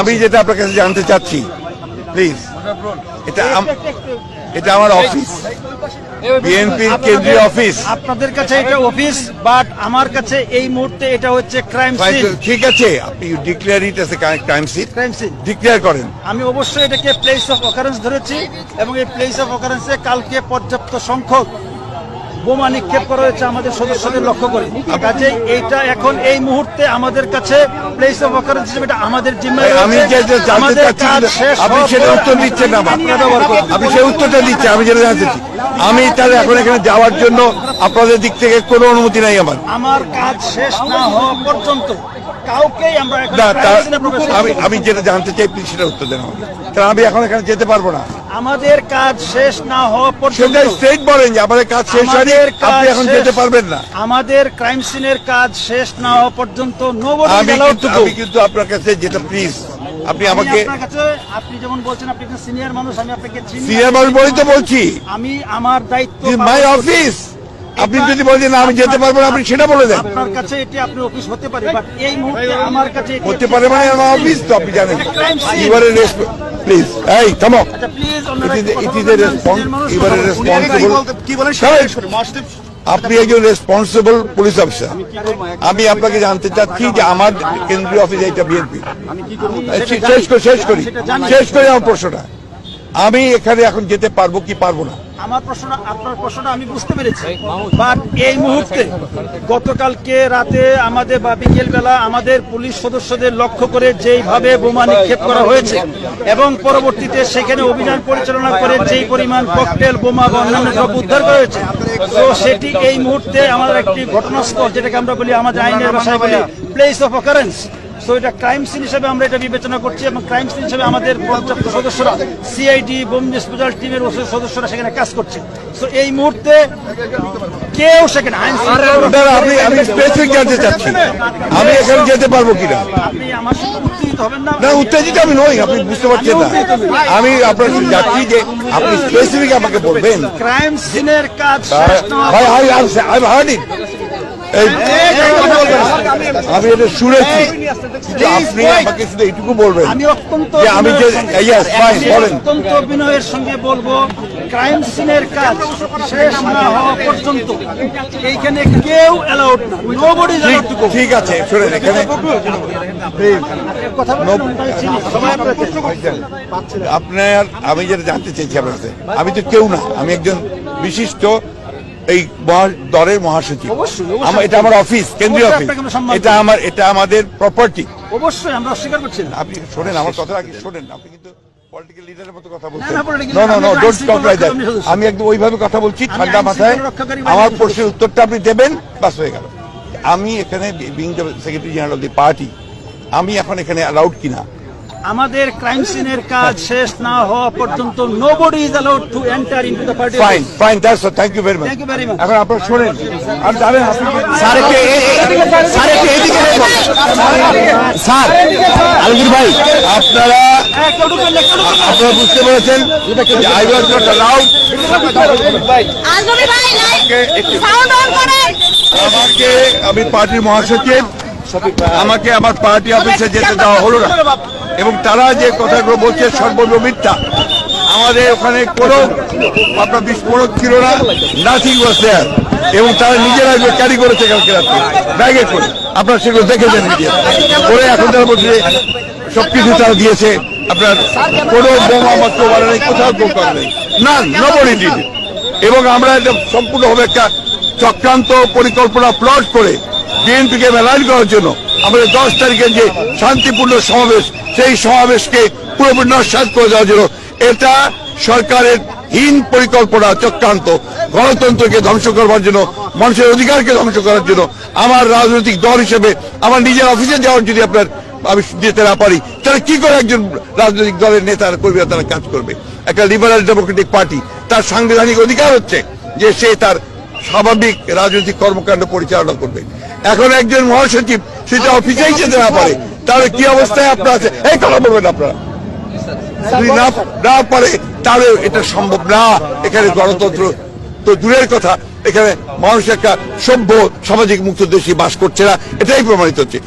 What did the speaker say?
আমি যেটা আপনার কাছে জানতে চাচ্ছি প্লিজ এটা এটা আমার অফিস বিএনপির কেন্দ্রীয় অফিস আপনাদের কাছে এটা অফিস বাট আমার কাছে এই মুহূর্তে এটা হচ্ছে ক্রাইম সিন ঠিক আছে আপনি declare it as a crime sit crime scene declare করেন। আমি অবশ্যই এটাকে প্লেস অফ অকারেন্স ধরেছি এবং এই প্লেস অফ অকারেন্সে কালকে পর্যাপ্ত সংখ্যক বোমা নিক্ষেপ করা হয়েছে আমাদের সদস্যদের লক্ষ্য করে। কাজে এইটা এখন এই মুহূর্তে আমাদের কাছে প্লেস অফ অকারেন্স হিসেবে এটা আমাদের জিম্মায় আমি যে জানতে চাচ্ছি আপনি সেটা উত্তর দিচ্ছেন না। আপনি সেই উত্তরটা দিচ্ছেন আমি যেটা জানতে চাচ্ছি। আমি তাহলে এখন এখানে যাওয়ার জন্য আপনাদের দিক থেকে কোনো অনুমতি নাই আমার। আমার কাজ শেষ না হওয়া পর্যন্ত কাউকেই আমরা আমি আমি যেটা জানতে চাই সেটা উত্তর দেন আমি এখন এখানে যেতে পারব না। আমাদের কাজ শেষ না হওয়া পর্যন্ত সেটা স্ট্রেট বলেন যে আমাদের কাজ শেষ হয়নি আপনি এখন যেতে পারবেন না। আমাদের ক্রাইম সিনের কাজ শেষ না হওয়া পর্যন্ত নোবডি আমি কিন্তু আমি কিন্তু আপনার কাছে যেটা প্লিজ আপনি আমাকে আপনি যেমন বলছেন আপনি একজন সিনিয়র মানুষ আমি আপনাকে চিনি সিনিয়র মানুষ বলেই তো বলছি। আমি আমার দায়িত্ব মাই অফিস আপনি যদি বলেন না আমি যেতে পারব না আপনি সেটা বলে দেন। আপনার কাছে এটি আপনি অফিস হতে পারে বাট এই মুহূর্তে আমার কাছে হতে পারে মানে আমার অফিস তো আপনি জানেন। Crime scene। প্লিজ এই থামো আপনি একজন রেসপন্সিবল পুলিশ অফিসার আমি আপনাকে জানতে চাচ্ছি যে আমার কেন্দ্রীয় অফিস এইটা বিএনপি। শেষ করি শেষ করি। শেষ করি আমার প্রশ্নটা। আমি এখানে এখন যেতে পারব কি পারব না? আমার প্রশ্ন আপনার প্রশ্নটা আমি বুঝতে পেরেছি। বাট এই মুহূর্তে গতকালকে রাতে আমাদের বা বিকেল বেলা আমাদের পুলিশ সদস্যদের লক্ষ্য করে যেইভাবে বোমা নিক্ষেপ করা হয়েছে এবং পরবর্তীতে সেখানে অভিযান পরিচালনা করে যেই পরিমাণ ককটেল বোমা বা অন্যান্য দ্রব্য উদ্ধার করা হয়েছে তো সেটি এই মুহূর্তে আমাদের একটি ঘটনাস্থল যেটাকে আমরা বলি আমাদের আইনের ভাষায় বলি প্লেস অফ অকারেন্স তো এটা ক্রাইম সিন হিসেবে আমরা এটা বিবেচনা করছি এবং ক্রাইম সিন হিসেবে আমাদের পর্যাপ্ত সদস্যরা সিআইডি বোম ডিসপোজাল টিমের সদস্যরা সেখানে কাজ করছে। তো এই মুহূর্তে কেউ সেখানে আইন আমি আমি স্পেসিফিক জানতে চাচ্ছি আমি এখানে যেতে পারব কিনা? আপনি আমার সাথে উত্তেজিত হবেন না। না উত্তেজিত আমি নই আপনি বুঝতে পারছেন না। আমি আপনার যাচ্ছি যে আপনি স্পেসিফিক আমাকে বলবেন। ক্রাইম সিনের কাজ শেষ না হওয়া ভাই আই আই হার্ড ইট এই আমি এটা শুনেছি। আপনি আমাকে শুধু এইটুকু বলবেন। আমি অত্যন্ত আমি যে ফাইন বলেন। অত্যন্ত বিনয়ের সঙ্গে বলব ক্রাইম সিনের কাজ শেষ না হওয়া পর্যন্ত এইখানে কেউ অ্যালাউড না। নোবডি ঠিক ঠিক আছে শুনেন এখানে। আপনার আমি যেটা জানতে চেয়েছি আপনার আমি তো কেউ না আমি একজন বিশিষ্ট এই দলের মহাসচিব। এটা আমার অফিস কেন্দ্রীয় অফিস এটা আমার এটা আমাদের প্রপার্টি অবশ্যই আমরা অস্বীকার করছি না। আপনি শোনেন আমার কথা আগে শোনেন আপনি কিন্তু পলিটিক্যাল লিডারের মতো কথা বলছেন। নো নো নো আমি ডোন্ট টক লাইক দ্যাট আমি একদম ওইভাবে কথা বলছি ঠান্ডা মাথায়। আমার। প্রশ্নের উত্তরটা আপনি দেবেন বাস হয়ে গেল। আমি এখানে being the secretary general of the party আমি এখন এখানে অ্যালাউড কিনা? আমাদের ক্রাইম সিনের কাজ শেষ না হওয়া পর্যন্ত nobody is allowed to enter into the party fine fine that's thank you very much Thank you very much. এখন আপনারা শোনেন। আর জানেন আপনি স্যার একটু স্যার একটু এদিকে স্যার আলমগীর ভাই আপনারা আপনারা বুঝতে পেরেছেন? আই ওয়াজ নট অ্যালাউড আমাকে আমি পার্টির মহাসচিব আমাকে আমার পার্টি অফিসে যেতে দেওয়া হলো না। এবং তারা যে কথাগুলো বলছে সর্বত্র মিথ্যা আমাদের ওখানে কোনো আপনার বিস্ফোরক ছিল না নাথিং ওয়াজ দেয়ার এবং তারা নিজেরা ক্যারি করেছে কালকে রাত্রে ব্যাগে করে। আপনারা সেগুলো দেখেছেন করে এখন তারা বলছে সবকিছু তারা দিয়েছে। আপনার কোনো বোমা মাত্র বাড়া নেই, কোথাও করে নেই। না নবরী এবং আমরা সম্পূর্ণভাবে একটা চক্রান্ত পরিকল্পনা প্লট করে বিএনপিকে মেলাইন করার জন্য আমাদের দশ তারিখে যে শান্তিপূর্ণ সমাবেশ, সেই সমাবেশকে পুরোপুরি নস্বাত করে দেওয়ার জন্য এটা সরকারের হীন পরিকল্পনা, চক্রান্ত, গণতন্ত্রকে ধ্বংস করবার জন্য, মানুষের অধিকারকে ধ্বংস করার জন্য, আমার রাজনৈতিক দল হিসেবে, আমার নিজের অফিসে যাওয়ার যদি আপনার আমি যেতে না পারি, তাহলে কি করে একজন রাজনৈতিক দলের নেতার কর্মীরা তারা কাজ করবে? একটা লিবারাল ডেমোক্রেটিক পার্টি তার সাংবিধানিক অধিকার হচ্ছে যে সে তার স্বাভাবিক রাজনৈতিক কর্মকাণ্ড পরিচালনা করবে। এখন একজন মহাসচিব সেটা অফিসেই যেতে না পারে। তাহলে কি অবস্থায় আপনার আছে? এই কথা বলবেন আপনারা। যদি না না পারে তাহলে এটা সম্ভব না। এখানে গণতন্ত্র তো দূরের কথা। এখানে মানুষ একটা সভ্য সামাজিক মুক্ত দেশে বাস করছে না। এটাই প্রমাণিত হচ্ছে।